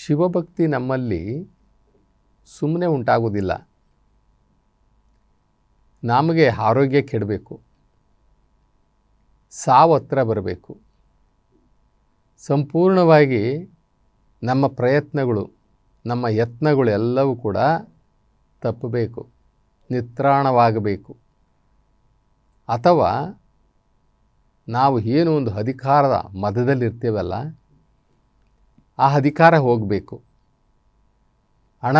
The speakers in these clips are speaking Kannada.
ಶಿವಭಕ್ತಿ ನಮ್ಮಲ್ಲಿ ಸುಮ್ಮನೆ ಉಂಟಾಗೋದಿಲ್ಲ ನಮಗೆ ಆರೋಗ್ಯ ಕೆಡಬೇಕು. ಸಾವು ಹತ್ರ ಬರಬೇಕು. ಸಂಪೂರ್ಣವಾಗಿ ನಮ್ಮ ಪ್ರಯತ್ನಗಳು, ನಮ್ಮ ಯತ್ನಗಳು ಎಲ್ಲವೂ ಕೂಡ ತಪ್ಪಬೇಕು, ನಿತ್ರಾಣವಾಗಬೇಕು. ಅಥವಾ ನಾವು ಏನು ಒಂದು ಅಧಿಕಾರದ ಮದದಲ್ಲಿರ್ತೀವಲ್ಲ ಆ ಅಧಿಕಾರ ಹೋಗಬೇಕು. ಹಣ,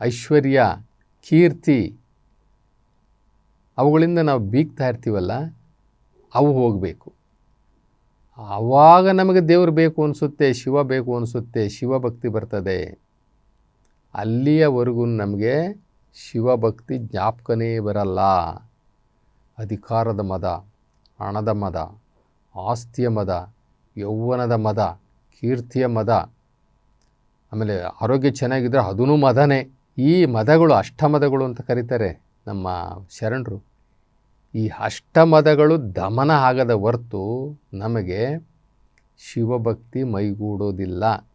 ಐಶ್ವರ್ಯ, ಕೀರ್ತಿ, ಅವುಗಳಿಂದ ನಾವು ಬೀಗ್ತಾ ಇರ್ತೀವಲ್ಲ, ಅವು ಹೋಗಬೇಕು. ಆವಾಗ ನಮಗೆ ದೇವರು ಬೇಕು ಅನಿಸುತ್ತೆ, ಶಿವ ಬೇಕು ಅನಿಸುತ್ತೆ ಶಿವಭಕ್ತಿ ಬರ್ತದೆ. ಅಲ್ಲಿಯವರೆಗೂ ನಮಗೆ ಶಿವಭಕ್ತಿ ಜ್ಞಾಪಕನೇ ಬರಲ್ಲ. ಅಧಿಕಾರದ ಮದ, ಹಣದ ಮದ, ಆಸ್ತಿಯ ಮದ, ಯೌವನದ ಮದ ಕೀರ್ತಿಯ ಮದ. ಆಮೇಲೆ ಆರೋಗ್ಯ ಚೆನ್ನಾಗಿದ್ದರೆ ಅದೂ ಮದನೇ. ಈ ಮದಗಳು ಅಷ್ಟಮದಗಳು ಅಂತ ಕರೀತಾರೆ ನಮ್ಮ ಶರಣರು. ಈ ಅಷ್ಟಮದಗಳು ದಮನ ಆಗದ ಹೊರ್ತು ನಮಗೆ ಶಿವಭಕ್ತಿ ಮೈಗೂಡೋದಿಲ್ಲ.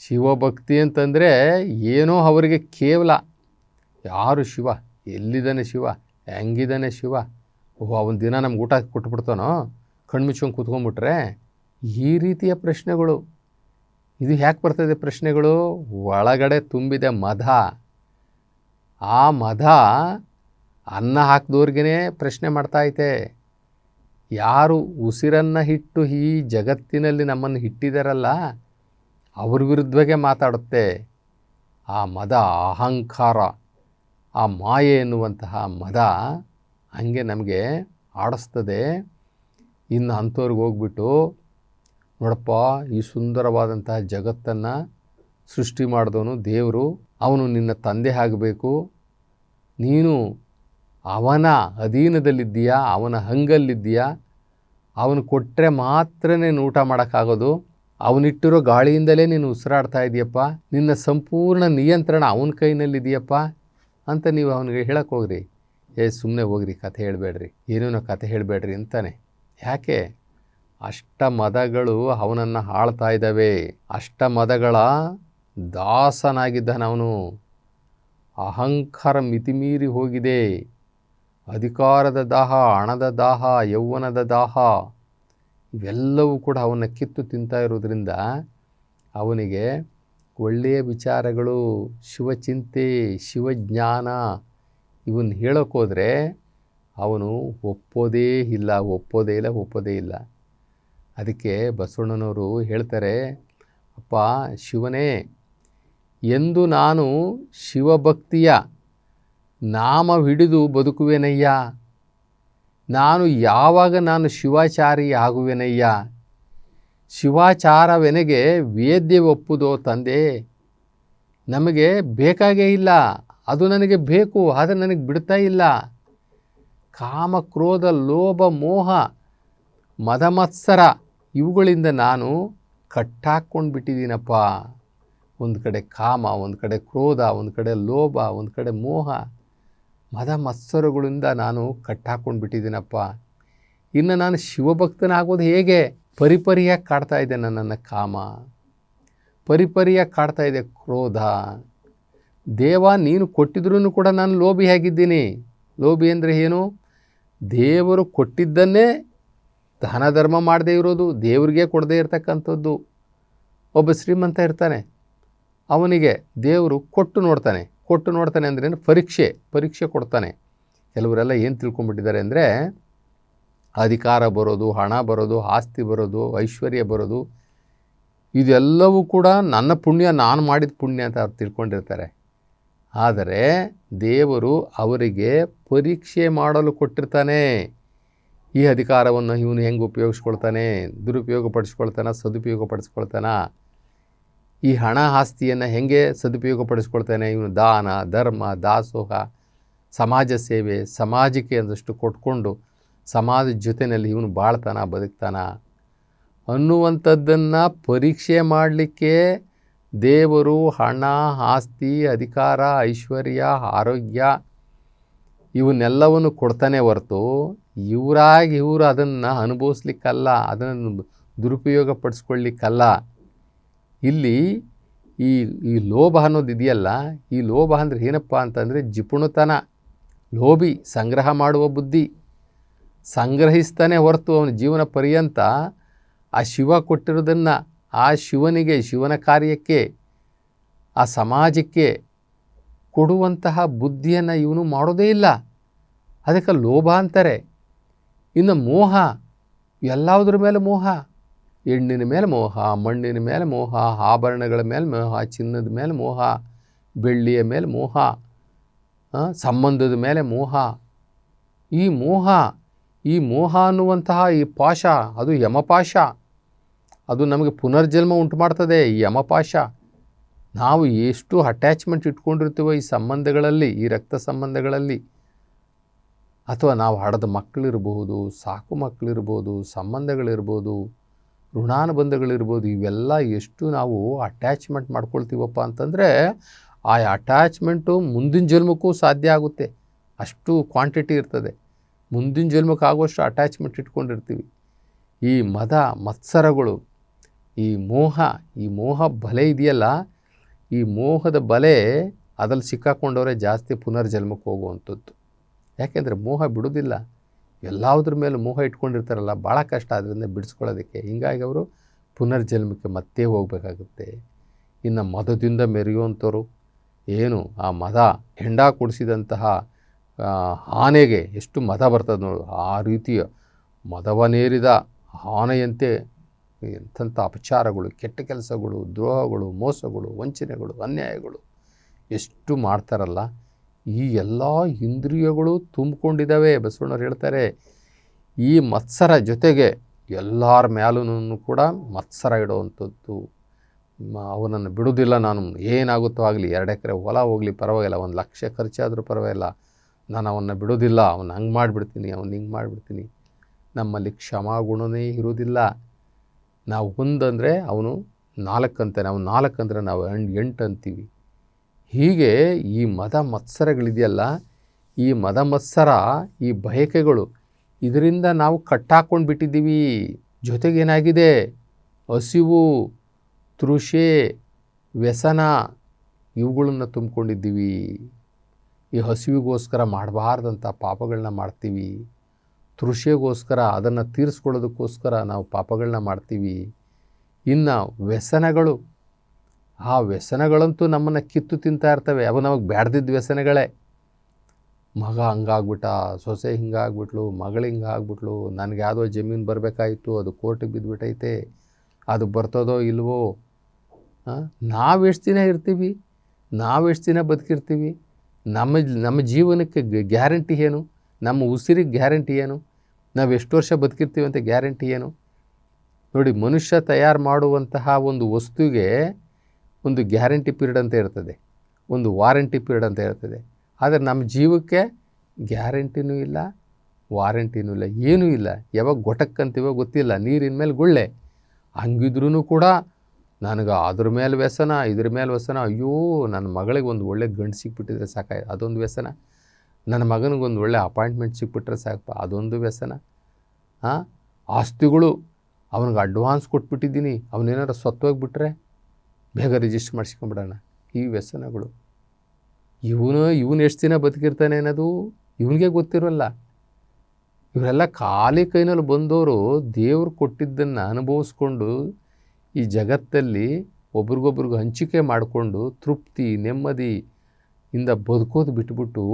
ಶಿವಭಕ್ತಿ ಅಂತಂದರೆ ಏನೋ ಅವರಿಗೆ ಕೇವಲ ಯಾರು ಶಿವ? ಎಲ್ಲಿದ್ದಾನೆ ಶಿವ? ಹೆಂಗಿದ್ದಾನೆ ಶಿವ? ಓಹ್, ಅವನ ದಿನ ನಮ್ಗೆ ಊಟ ಕೊಟ್ಬಿಡ್ತಾನೋ? ಕಣ್ಮುಚ್ಕೊಂಡು ಕೂತ್ಕೊಂಡ್ಬಿಟ್ರೆ ಈ ರೀತಿಯ ಪ್ರಶ್ನೆಗಳು. ಇದು ಯಾಕೆ ಬರ್ತದೆ ಪ್ರಶ್ನೆಗಳು. ಒಳಗಡೆ ತುಂಬಿದೆ ಮದ ಆ ಮದ ಅನ್ನ ಹಾಕಿದವ್ರಿಗೇ ಪ್ರಶ್ನೆ ಮಾಡ್ತಾ ಐತೆ. ಯಾರು ಉಸಿರನ್ನು ಹಿಟ್ಟು ಈ ಜಗತ್ತಿನಲ್ಲಿ ನಮ್ಮನ್ನು ಹಿಟ್ಟಿದಾರಲ್ಲ, ಅವ್ರ ವಿರುದ್ಧವಾಗೆ ಮಾತಾಡುತ್ತೆ. ಆ ಮದ ಅಹಂಕಾರ, ಆ ಮಾಯೆ ಎನ್ನುವಂತಹ ಮದ ಹಂಗೆ ನಮಗೆ ಆಡಿಸ್ತದೆ. ಇನ್ನು ಅಂಥವ್ರಿಗೆ ಹೋಗ್ಬಿಟ್ಟು ನೋಡಪ್ಪ, ಈ ಸುಂದರವಾದಂತಹ ಜಗತ್ತನ್ನು ಸೃಷ್ಟಿ ಮಾಡಿದವನು ದೇವರು. ಅವನು ನಿನ್ನ ತಂದೆ ಆಗಬೇಕು. ನೀನು ಅವನ ಅಧೀನದಲ್ಲಿದ್ದೀಯಾ? ಅವನ ಹಂಗಲ್ಲಿದ್ದೀಯಾ? ಅವನು ಕೊಟ್ಟರೆ ಮಾತ್ರ ನೀನು ಊಟ ಮಾಡೋಕ್ಕಾಗೋದು. ಅವನಿಟ್ಟಿರೋ ಗಾಳಿಯಿಂದಲೇ ನೀನು ಉಸಿರಾಡ್ತಾ ಇದೆಯಪ್ಪ. ನಿನ್ನ ಸಂಪೂರ್ಣ ನಿಯಂತ್ರಣ ಅವನ ಕೈನಲ್ಲಿದೆಯಪ್ಪ ಅಂತ ನೀವು ಅವನಿಗೆ ಹೇಳಕ್ಕೆ ಹೋಗ್ರಿ. ಏ ಸುಮ್ಮನೆ ಹೋಗ್ರಿ, ಕಥೆ ಹೇಳಬೇಡ್ರಿ. ಏನೇನೋ ಕಥೆ ಹೇಳಬೇಡ್ರಿ ಅಂತಾನೆ. ಯಾಕೆ? ಅಷ್ಟ ಮದಗಳು ಅವನನ್ನು ಆಳ್ತಾ ಇದ್ದಾವೆ. ಅಷ್ಟ ಮದಗಳ ದಾಸನಾಗಿದ್ದಾನವನು ಅಹಂಕಾರ ಮಿತಿಮೀರಿ ಹೋಗಿದೆ. ಅಧಿಕಾರದ ದಾಹ, ಹಣದ ದಾಹ, ಯೌವನದ ದಾಹ, ಇವೆಲ್ಲವೂ ಕೂಡ ಅವನ ಕಿತ್ತು ತಿಂತಾ ಇರೋದ್ರಿಂದ ಅವನಿಗೆ ಒಳ್ಳೆಯ ವಿಚಾರಗಳು, ಶಿವಚಿಂತೆ, ಶಿವಜ್ಞಾನ ಇವನ್ನ ಹೇಳೋಕ್ಕೋದ್ರೆ ಅವನು ಒಪ್ಪೋದೇ ಇಲ್ಲ ಒಪ್ಪೋದೇ ಇಲ್ಲ ಒಪ್ಪೋದೇ ಇಲ್ಲ. ಅದಕ್ಕೆ ಬಸವಣ್ಣನವರು ಹೇಳ್ತಾರೆ, ಅಪ್ಪ, ಶಿವನೇ, ಎಂದು ನಾನು ಶಿವಭಕ್ತಿಯ ನಾಮ ಹಿಡಿದು ಬದುಕುವೆನಯ್ಯ. ನಾನು ಯಾವಾಗ ನಾನು ಶಿವಾಚಾರಿ ಆಗುವೆನಯ್ಯ. ಶಿವಾಚಾರವೆನಗೆ ವೇದ್ಯ ಒಪ್ಪುದೋ ತಂದೆ? ನಮಗೆ ಬೇಕಾಗೇ ಇಲ್ಲ. ಅದು ನನಗೆ ಬೇಕು, ಆದರೆ ನನಗೆ ಬಿಡ್ತಾ ಇಲ್ಲ. ಕಾಮ ಕ್ರೋಧ ಲೋಭ, ಮೋಹ, ಮದಮತ್ಸರ ಇವುಗಳಿಂದ ನಾನು ಕಟ್ಟಾಕ್ಕೊಂಡು ಬಿಟ್ಟಿದ್ದೀನಪ್ಪ ಒಂದು ಕಡೆ ಕಾಮ, ಒಂದು ಕಡೆ ಕ್ರೋಧ, ಒಂದು ಕಡೆ ಲೋಭ, ಒಂದು ಕಡೆ ಮೋಹ, ಮದ ಮತ್ಸರಗಳಿಂದ ನಾನು ಕಟ್ಟಾಕ್ಕೊಂಡು ಬಿಟ್ಟಿದ್ದೀನಪ್ಪ ಇನ್ನು ನಾನು ಶಿವಭಕ್ತನಾಗೋದು ಹೇಗೆ? ಪರಿಪರಿಯಾಗಿ ಕಾಡ್ತಾ ಇದೆ ನನ್ನನ್ನು ಕಾಮ. ಪರಿಪರಿಯಾಗಿ ಕಾಡ್ತಾ ಇದೆ ಕ್ರೋಧ. ದೇವ, ನೀನು ಕೊಟ್ಟಿದ್ರೂ ಕೂಡ ನಾನು ಲೋಭಿಯಾಗಿದ್ದೀನಿ ಲೋಭಿ ಅಂದರೆ ಏನು? ದೇವರು ಕೊಟ್ಟಿದ್ದನ್ನೇ ದಾನ ಧರ್ಮ ಮಾಡದೇ ಇರೋದು, ದೇವರಿಗೆ ಕೊಡದೇ ಇರತಕ್ಕಂಥದ್ದು. ಒಬ್ಬ ಶ್ರೀಮಂತ ಇರ್ತಾನೆ. ಅವನಿಗೆ ದೇವರು ಕೊಟ್ಟು ನೋಡ್ತಾನೆ. ಕೊಟ್ಟು ನೋಡ್ತಾನೆ ಅಂದ್ರೇನು ಪರೀಕ್ಷೆ ಪರೀಕ್ಷೆ ಕೊಡ್ತಾನೆ. ಕೆಲವರೆಲ್ಲ ಏನು ತಿಳ್ಕೊಂಬಿಟ್ಟಿದ್ದಾರೆ ಅಂದರೆ, ಅಧಿಕಾರ ಬರೋದು, ಹಣ ಬರೋದು, ಆಸ್ತಿ ಬರೋದು, ಐಶ್ವರ್ಯ ಬರೋದು, ಇದೆಲ್ಲವೂ ಕೂಡ ನನ್ನ ಪುಣ್ಯ, ನಾನು ಮಾಡಿದ ಪುಣ್ಯ ಅಂತ ಅವ್ರು ತಿಳ್ಕೊಂಡಿರ್ತಾರೆ. ಆದರೆ ದೇವರು ಅವರಿಗೆ ಪರೀಕ್ಷೆ ಮಾಡಲು ಕೊಟ್ಟಿರ್ತಾನೆ. ಈ ಅಧಿಕಾರವನ್ನು ಇವನು ಹೆಂಗೆ ಉಪಯೋಗಿಸ್ಕೊಳ್ತಾನೆ ದುರುಪಯೋಗ ಪಡಿಸ್ಕೊಳ್ತಾನ ಸದುಪಯೋಗ ಪಡಿಸ್ಕೊಳ್ತಾನ ಈ ಹಣ ಆಸ್ತಿಯನ್ನು ಹೆಂಗೆ ಸದುಪಯೋಗ ಪಡಿಸ್ಕೊಳ್ತಾನೆ ಇವನು ದಾನ, ಧರ್ಮ, ದಾಸೋಹ, ಸಮಾಜ ಸೇವೆ, ಸಮಾಜಕ್ಕೆ ಒಂದಷ್ಟು ಕೊಟ್ಕೊಂಡು ಸಮಾಜದ ಜೊತೆಯಲ್ಲಿ ಇವನು ಬಾಳ್ತಾನ, ಬದುಕ್ತಾನ. ಅನ್ನುವಂಥದ್ದನ್ನು ಪರೀಕ್ಷೆ ಮಾಡಲಿಕ್ಕೆ ದೇವರು ಹಣ, ಆಸ್ತಿ, ಅಧಿಕಾರ, ಐಶ್ವರ್ಯ, ಆರೋಗ್ಯ ಇವನ್ನೆಲ್ಲವನ್ನು ಕೊಡ್ತಾನೆ ಹೊರತು ಇವರಾಗಿ ಇವರು ಅದನ್ನು ಅನುಭವಿಸ್ಲಿಕ್ಕಲ್ಲ, ಅದನ್ನು ದುರುಪಯೋಗ ಪಡಿಸ್ಕೊಳ್ಳಿಕ್ಕಲ್ಲ ಇಲ್ಲಿ ಈ ಈ ಲೋಭ ಅನ್ನೋದು ಇದೆಯಲ್ಲ, ಈ ಲೋಭ ಅಂದರೆ ಏನಪ್ಪ ಅಂತಂದರೆ ಜಿಪುಣತನ, ಲೋಭಿ, ಸಂಗ್ರಹ ಮಾಡುವ ಬುದ್ಧಿ. ಸಂಗ್ರಹಿಸ್ತಾನೆ ಹೊರತು ಅವನ ಜೀವನ ಪರ್ಯಂತ ಆ ಶಿವ ಕೊಟ್ಟಿರೋದನ್ನು, ಆ ಶಿವನಿಗೆ, ಶಿವನ ಕಾರ್ಯಕ್ಕೆ, ಆ ಸಮಾಜಕ್ಕೆ ಕೊಡುವಂತಹ ಬುದ್ಧಿಯನ್ನು ಇವನು ಮಾಡೋದೇ ಇಲ್ಲ. ಅದಕ್ಕೆ ಲೋಭ ಅಂತಾರೆ. ಇನ್ನು ಮೋಹ, ಎಲ್ಲವುದ್ರ ಮೇಲೆ ಮೋಹ? ಹೆಣ್ಣಿನ ಮೇಲೆ ಮೋಹ, ಮಣ್ಣಿನ ಮೇಲೆ ಮೋಹ, ಆಭರಣಗಳ ಮೇಲೆ ಮೋಹ, ಚಿನ್ನದ ಮೇಲೆ ಮೋಹ, ಬೆಳ್ಳಿಯ ಮೇಲೆ ಮೋಹ ಸಂಬಂಧದ ಮೇಲೆ ಮೋಹ. ಈ ಮೋಹ ಈ ಮೋಹ ಅನ್ನುವಂತಹ ಈ ಪಾಶ ಅದು ಯಮಪಾಶ ಅದು ನಮಗೆ ಪುನರ್ಜನ್ಮ ಉಂಟು ಮಾಡ್ತದೆ ಈ ಯಮಪಾಶ ನಾವು ಎಷ್ಟು ಅಟ್ಯಾಚ್ಮೆಂಟ್ ಇಟ್ಕೊಂಡಿರ್ತೀವೋ ಈ ಸಂಬಂಧಗಳಲ್ಲಿ, ಈ ರಕ್ತ ಸಂಬಂಧಗಳಲ್ಲಿ. ಅಥವಾ ನಾವು ಹಡದ ಮಕ್ಕಳಿರ್ಬೋದು, ಸಾಕು ಮಕ್ಕಳಿರ್ಬೋದು, ಸಂಬಂಧಗಳಿರ್ಬೋದು, ಋಣಾನುಬಂಧಗಳಿರ್ಬೋದು, ಇವೆಲ್ಲ ಎಷ್ಟು ನಾವು ಅಟ್ಯಾಚ್ಮೆಂಟ್ ಮಾಡ್ಕೊಳ್ತೀವಪ್ಪ ಅಂತಂದರೆ, ಆ ಅಟ್ಯಾಚ್ಮೆಂಟು ಮುಂದಿನ ಜನ್ಮಕ್ಕೂ ಸಾಧ್ಯ ಆಗುತ್ತೆ. ಅಷ್ಟು ಕ್ವಾಂಟಿಟಿ ಇರ್ತದೆ. ಮುಂದಿನ ಜನ್ಮಕ್ಕೆ ಆಗುವಷ್ಟು ಅಟ್ಯಾಚ್ಮೆಂಟ್ ಇಟ್ಕೊಂಡಿರ್ತೀವಿ. ಈ ಮದ, ಮತ್ಸರಗಳು, ಈ ಮೋಹ ಈ ಮೋಹ ಬಲೆ ಇದೆಯಲ್ಲ, ಈ ಮೋಹದ ಬಲೆ ಅದಲ್ಲಿ ಸಿಕ್ಕಾಕೊಂಡವರೇ ಜಾಸ್ತಿ ಪುನರ್ಜನ್ಮಕ್ಕೆ ಹೋಗುವಂಥದ್ದು. ಯಾಕೆಂದರೆ ಮೋಹ ಬಿಡೋದಿಲ್ಲ ಎಲ್ಲದ್ರ ಮೇಲೆ ಮೋಹ ಇಟ್ಕೊಂಡಿರ್ತಾರಲ್ಲ ಭಾಳ ಕಷ್ಟ. ಅದರಿಂದ ಬಿಡಿಸ್ಕೊಳ್ಳೋದಕ್ಕೆ ಹೀಗಾಗಿ ಅವರು ಪುನರ್ಜನ್ಮಕ್ಕೆ ಮತ್ತೆ ಹೋಗಬೇಕಾಗುತ್ತೆ. ಇನ್ನು ಮದದಿಂದ ಮೆರೆಯುವಂಥವ್ರು, ಏನು ಆ ಮದ ಹೆಂಡ ಕುಡಿಸಿದಂತಹ ಆನೆಗೆ ಎಷ್ಟು ಮದ ಬರ್ತದೆ ನೋಡು. ಆ ರೀತಿಯ ಮದವನೇರಿದ ಆನೆಯಂತೆ ಎಂಥ ಅಪಚಾರಗಳು, ಕೆಟ್ಟ ಕೆಲಸಗಳು, ದ್ರೋಹಗಳು, ಮೋಸಗಳು, ವಂಚನೆಗಳು, ಅನ್ಯಾಯಗಳು ಎಷ್ಟು ಮಾಡ್ತಾರಲ್ಲ. ಈ ಎಲ್ಲ ಇಂದ್ರಿಯಗಳು ತುಂಬಿಕೊಂಡಿದ್ದಾವೆ. ಬಸವಣ್ಣವ್ರು ಹೇಳ್ತಾರೆ, ಈ ಮತ್ಸರ ಜೊತೆಗೆ ಎಲ್ಲರ ಮೇಲೂ ಕೂಡ ಮತ್ಸರ ಇಡುವಂಥದ್ದು. ಅವನನ್ನು ಬಿಡೋದಿಲ್ಲ ನಾನು, ಏನಾಗುತ್ತೋ ಆಗಲಿ, ಎರಡು ಎಕರೆ ಹೊಲ ಹೋಗಲಿ, ಪರವಾಗಿಲ್ಲ, ಒಂದು ಲಕ್ಷ ಖರ್ಚಾದರೂ ಪರವಾಗಿಲ್ಲ, ನಾನು ಅವನ್ನ ಬಿಡೋದಿಲ್ಲ ಅವನು ಹಂಗೆ ಮಾಡಿಬಿಡ್ತೀನಿ, ಅವನು ಹಿಂಗೆ ಮಾಡಿಬಿಡ್ತೀನಿ. ನಮ್ಮಲ್ಲಿ ಕ್ಷಮಾಗುಣನೇ ಇರೋದಿಲ್ಲ ನಾವು ಒಂದಂದರೆ ಅವನು ನಾಲ್ಕು ಅಂತಾನೆ ಅವನು ನಾಲ್ಕು ಅಂದರೆ ನಾವು ಎಂಟು ಅಂತೀವಿ. ಹೀಗೆ ಈ ಮದ ಮತ್ಸರಗಳಿದೆಯಲ್ಲ, ಈ ಮದ ಮತ್ಸರ, ಈ ಬಯಕೆಗಳು, ಇದರಿಂದ ನಾವು ಕಟ್ಟಾಕೊಂಡು ಬಿಟ್ಟಿದ್ದೀವಿ. ಜೊತೆಗೇನಾಗಿದೆ ಹಸಿವು, ತೃಷೆ, ವ್ಯಸನ, ಇವುಗಳನ್ನು ತುಂಬಿಕೊಂಡಿದ್ದೀವಿ. ಈ ಹಸಿವಿಗೋಸ್ಕರ ಮಾಡಬಾರ್ದಂಥ ಪಾಪಗಳನ್ನ ಮಾಡ್ತೀವಿ. ತೃಷೆಗೋಸ್ಕರ ಅದನ್ನು ತೀರಿಸ್ಕೊಳ್ಳೋದಕ್ಕೋಸ್ಕರ ನಾವು ಪಾಪಗಳನ್ನ ಮಾಡ್ತೀವಿ. ಇನ್ನು ವ್ಯಸನಗಳು ಆ ವ್ಯಸನಗಳಂತೂ ನಮ್ಮನ್ನು ಕಿತ್ತು ತಿಂತಾ ಇರ್ತವೆ. ಅವು ನಮಗೆ ಬ್ಯಾಡ್ದಿದ್ದ ವ್ಯಸನಗಳೇ. ಮಗ ಹಂಗಾಗ್ಬಿಟ್ಟ, ಸೊಸೆ ಹಿಂಗಾಗ್ಬಿಟ್ಲು, ಮಗಳು ಹಿಂಗಾಗ್ಬಿಟ್ಲು, ನನಗೆ ಯಾವುದೋ ಜಮೀನು ಬರಬೇಕಾಯಿತು ಅದು ಕೋರ್ಟಿಗೆ ಬಿದ್ದುಬಿಟ್ಟೈತೆ ಅದು ಬರ್ತದೋ ಇಲ್ವೋ? ನಾವು ಎಷ್ಟು ದಿನ ಇರ್ತೀವಿ? ನಾವು ಎಷ್ಟು ದಿನ ಬದುಕಿರ್ತೀವಿ? ನಮ್ಮ ನಮ್ಮ ಜೀವನಕ್ಕೆ ಗ್ಯಾರಂಟಿ ಏನು? ನಮ್ಮ ಉಸಿರಿಗೆ ಗ್ಯಾರಂಟಿ ಏನು? ನಾವು ಎಷ್ಟು ವರ್ಷ ಬದುಕಿರ್ತೀವಿ ಅಂತ ಗ್ಯಾರಂಟಿ ಏನು? ನೋಡಿ, ಮನುಷ್ಯ ತಯಾರು ಮಾಡುವಂತಹ ಒಂದು ವಸ್ತುವಿಗೆ ಒಂದು ಗ್ಯಾರಂಟಿ ಪೀರಿಯಡ್ ಅಂತ ಇರ್ತದೆ. ಒಂದು ವಾರಂಟಿ ಪೀರಿಯಡ್ ಅಂತ ಇರ್ತದೆ. ಆದರೆ ನಮ್ಮ ಜೀವಕ್ಕೆ ಗ್ಯಾರಂಟಿನೂ ಇಲ್ಲ, ವಾರಂಟಿನೂ ಇಲ್ಲ, ಏನೂ ಇಲ್ಲ. ಯಾವಾಗ ಗೊಟಕ್ಕಂತೀವೋ ಗೊತ್ತಿಲ್ಲ. ನೀರಿನ ಮೇಲೆ ಗುಳ್ಳೆ. ಹಂಗಿದ್ರೂ ಕೂಡ ನನಗೆ ಅದ್ರ ಮೇಲೆ ವ್ಯಸನ, ಇದ್ರ ಮೇಲೆ ವ್ಯಸನ. ಅಯ್ಯೋ, ನನ್ನ ಮಗಳಿಗೆ ಒಂದು ಒಳ್ಳೆ ಗಂಡು ಸಿಕ್ಬಿಟ್ಟಿದ್ರೆ ಸಾಕ ಅದೊಂದು ವ್ಯಸನ. ನನ್ನ ಮಗನಿಗೊಂದು ಒಳ್ಳೆ ಅಪಾಯಿಂಟ್ಮೆಂಟ್ ಸಿಕ್ಬಿಟ್ರೆ ಸಾಕಪ್ಪ, ಅದೊಂದು ವ್ಯಸನ. ಹಾಂ ಆಸ್ತಿಗಳು, ಅವನಿಗೆ ಅಡ್ವಾನ್ಸ್ ಕೊಟ್ಬಿಟ್ಟಿದ್ದೀನಿ. ಅವನೇನಾರು ಸತ್ತೋಗ್ಬಿಟ್ರೆ ಬೇಗ ರಿಜಿಸ್ಟರ್ ಮಾಡಿಸ್ಕೊಂಬಿಡೋಣ. ಈ ವ್ಯಸನಗಳು. ಇವನು ಇವನು ಎಷ್ಟು ದಿನ ಬದುಕಿರ್ತಾನೆ ಅನ್ನೋದು ಇವನಿಗೆ ಗೊತ್ತಿರೋಲ್ಲ. ಇವರೆಲ್ಲ ಖಾಲಿ ಕೈನಲ್ಲಿ ಬಂದವರು ದೇವ್ರು ಕೊಟ್ಟಿದ್ದನ್ನು ಅನುಭವಿಸ್ಕೊಂಡು ಈ ಜಗತ್ತಲ್ಲಿ ಒಬ್ರಿಗೊಬ್ರಿಗೂ ಹಂಚಿಕೆ ಮಾಡಿಕೊಂಡು ತೃಪ್ತಿ, ನೆಮ್ಮದಿ ಇಂದ ಬದುಕೋದು ಬಿಟ್ಬಿಟ್ಟು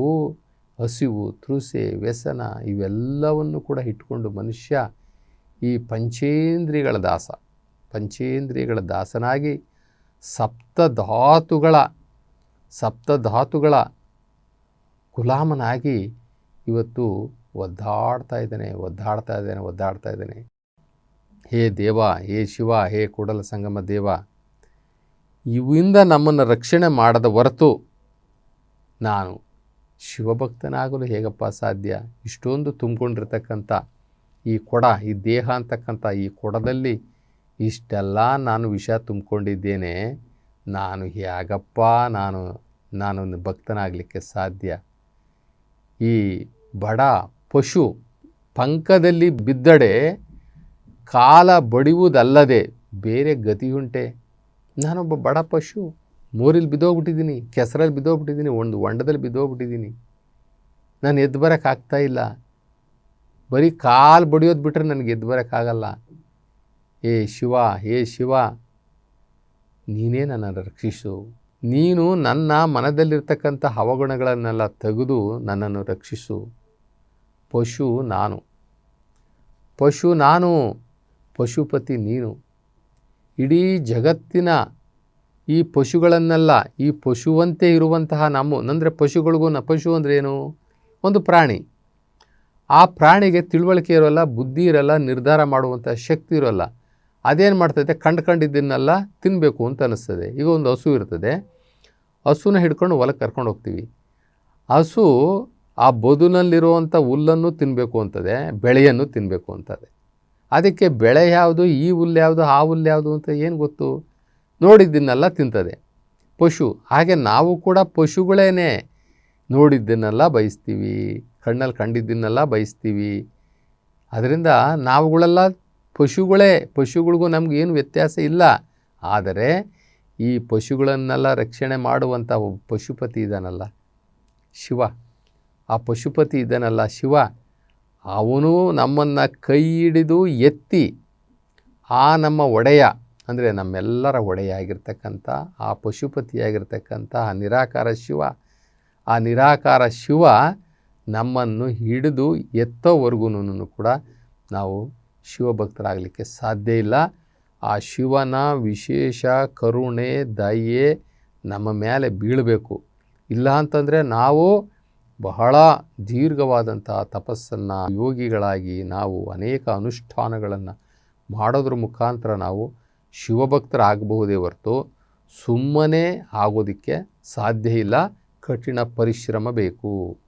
ಹಸಿವು ತೃಸೆ ವ್ಯಸನ ಇವೆಲ್ಲವನ್ನು ಕೂಡ ಇಟ್ಕೊಂಡು ಮನುಷ್ಯ ಈ ಪಂಚೇಂದ್ರಿಯಗಳ ದಾಸ. ಪಂಚೇಂದ್ರಿಯಗಳ ದಾಸನಾಗಿ ಸಪ್ತಧಾತುಗಳ ಸಪ್ತಧಾತುಗಳ ಗುಲಾಮನಾಗಿ ಇವತ್ತು ಒದ್ದಾಡ್ತಾ ಇದ್ದಾನೆ ಒದ್ದಾಡ್ತಾ ಇದ್ದಾನೆ ಒದ್ದಾಡ್ತಾ ಇದ್ದಾನೆ. ಹೇ ದೇವ, ಹೇ ಶಿವ, ಹೇ ಕೂಡಲ ಸಂಗಮ ದೇವ, ಇವಿಂದ ನಮ್ಮನ್ನು ರಕ್ಷಣೆ ಮಾಡದ ಹೊರತು ನಾನು ಶಿವಭಕ್ತನಾಗಲು ಹೇಗಪ್ಪ ಸಾಧ್ಯ? ಇಷ್ಟೊಂದು ತುಂಬಿಕೊಂಡಿರ್ತಕ್ಕಂಥ ಈ ಕೊಡ, ಈ ದೇಹ ಅಂತಕ್ಕಂಥ ಈ ಕೊಡದಲ್ಲಿ ಇಷ್ಟೆಲ್ಲ ನಾನು ವಿಷ ತುಂಬಿಕೊಂಡಿದ್ದೇನೆ. ನಾನು ಹೇಗಪ್ಪ ನಾನು ನಾನು ಭಕ್ತನಾಗಲಿಕ್ಕೆ ಸಾಧ್ಯ? ಈ ಬಡ ಪಶು ಪಂಕದಲ್ಲಿ ಬಿದ್ದಡೆ ಕಾಲ ಬಡಿಯುವುದಲ್ಲದೆ ಬೇರೆ ಗತಿಯುಂಟೆ ನಾನೊಬ್ಬ ಬಡ ಪಶು, ಮೂರಿಲಿ ಬಿದ್ದೋಗ್ಬಿಟ್ಟಿದ್ದೀನಿ, ಕೆಸರಲ್ಲಿ ಬಿದ್ದೋಗ್ಬಿಟ್ಟಿದ್ದೀನಿ, ಒಂದು ಹೊಂಡದಲ್ಲಿ ಬಿದ್ದೋಗ್ಬಿಟ್ಟಿದ್ದೀನಿ. ನಾನು ಎದ್ದು ಬರೋಕ್ಕಾಗ್ತಾ ಇಲ್ಲ. ಬರೀ ಕಾಲು ಬಡಿಯೋದು ಬಿಟ್ಟರೆ ನನಗೆ ಎದ್ದು ಬರೋಕ್ಕಾಗಲ್ಲ ಏ ಶಿವ ಏ ಶಿವ, ನೀನೇ ನನ್ನನ್ನು ರಕ್ಷಿಸು. ನೀನು ನನ್ನ ಮನದಲ್ಲಿರ್ತಕ್ಕಂಥ ಹವಗುಣಗಳನ್ನೆಲ್ಲ ತೆಗೆದು ನನ್ನನ್ನು ರಕ್ಷಿಸು. ಪಶು ನಾನು. ಪಶು ನಾನು, ಪಶುಪತಿ ನೀನು. ಇಡೀ ಜಗತ್ತಿನ ಈ ಪಶುಗಳನ್ನೆಲ್ಲ, ಈ ಪಶುವಂತೆ ಇರುವಂತಹ ನಮ್ಮ, ಅಂದರೆ ಪಶುಗಳಿಗೂ ನ, ಪಶು ಅಂದರೆ ಏನು? ಒಂದು ಪ್ರಾಣಿ. ಆ ಪ್ರಾಣಿಗೆ ತಿಳುವಳಿಕೆ ಇರೋಲ್ಲ, ಬುದ್ಧಿ ಇರೋಲ್ಲ, ನಿರ್ಧಾರ ಮಾಡುವಂಥ ಶಕ್ತಿ ಇರೋಲ್ಲ. ಅದೇನು ಮಾಡ್ತೈತೆ? ಕಂಡು ಕಂಡಿದ್ದನ್ನೆಲ್ಲ ತಿನ್ನಬೇಕು ಅಂತ ಅನ್ನಿಸ್ತದೆ ಈಗ ಒಂದು ಹಸು ಇರ್ತದೆ. ಹಸುನ ಹಿಡ್ಕೊಂಡು ಹೊಲಕ್ಕೆ ಕರ್ಕೊಂಡು ಹೋಗ್ತೀವಿ. ಹಸು ಆ ಬದುನಲ್ಲಿರುವಂಥ ಹುಲ್ಲನ್ನು ತಿನ್ನಬೇಕು ಅಂತದೆ, ಬೆಳೆಯನ್ನು ತಿನ್ನಬೇಕು ಅಂತದೆ. ಅದಕ್ಕೆ ಬೆಳೆ ಯಾವುದು, ಈ ಹುಲ್ಲು ಯಾವುದು, ಆ ಹುಲ್ಲು ಯಾವುದು ಅಂತ ಏನು ಗೊತ್ತು? ನೋಡಿದ್ದನ್ನೆಲ್ಲ ತಿಂತದೆ. ಪಶು, ಹಾಗೆ ನಾವು ಕೂಡ ಪಶುಗಳೇನೆ ನೋಡಿದ್ದನ್ನೆಲ್ಲ ಬಯಸ್ತೀವಿ. ಕಣ್ಣಲ್ಲಿ ಕಂಡಿದ್ದನ್ನೆಲ್ಲ ಬಯಸ್ತೀವಿ. ಅದರಿಂದ ನಾವುಗಳೆಲ್ಲ ಪಶುಗಳೇ, ಪಶುಗಳಿಗೂ ನಮಗೇನು ವ್ಯತ್ಯಾಸ ಇಲ್ಲ. ಆದರೆ ಈ ಪಶುಗಳನ್ನೆಲ್ಲ ರಕ್ಷಣೆ ಮಾಡುವಂಥ ಒಬ್ಬ ಪಶುಪತಿ ಇದ್ದಾನಲ್ಲ, ಶಿವ. ಆ ಪಶುಪತಿ ಇದ್ದಾನಲ್ಲ, ಶಿವ. ಅವನು ನಮ್ಮನ್ನು ಕೈ ಹಿಡಿದು ಎತ್ತಿ ಆ ನಮ್ಮ ಒಡೆಯ, ಅಂದರೆ ನಮ್ಮೆಲ್ಲರ ಒಡೆಯ ಆಗಿರ್ತಕ್ಕಂಥ, ಆ ಪಶುಪತಿಯಾಗಿರ್ತಕ್ಕಂಥ ಆ ನಿರಾಕಾರ ಶಿವ. ಆ ನಿರಾಕಾರ ಶಿವ ನಮ್ಮನ್ನು ಹಿಡಿದು ಎತ್ತೋವರೆಗೂ ಕೂಡ ನಾವು ಶಿವಭಕ್ತರಾಗಲಿಕ್ಕೆ ಸಾಧ್ಯ ಇಲ್ಲ. ಆ ಶಿವನ ವಿಶೇಷ ಕರುಣೆ, ದಯೆ ನಮ್ಮ ಮೇಲೆ ಬೀಳಬೇಕು. ಇಲ್ಲ ಅಂತಂದರೆ ನಾವು ಬಹಳ ದೀರ್ಘವಾದಂಥ ತಪಸ್ಸನ್ನು ಯೋಗಿಗಳಾಗಿ ನಾವು ಅನೇಕ ಅನುಷ್ಠಾನಗಳನ್ನು ಮಾಡೋದ್ರ ಮುಖಾಂತರ ನಾವು ಶಿವಭಕ್ತರಾಗಬಹುದೇ ಹೊರತು ಸುಮ್ಮನೆ ಆಗೋದಕ್ಕೆ ಸಾಧ್ಯ ಇಲ್ಲ. ಕಠಿಣ ಪರಿಶ್ರಮ ಬೇಕು.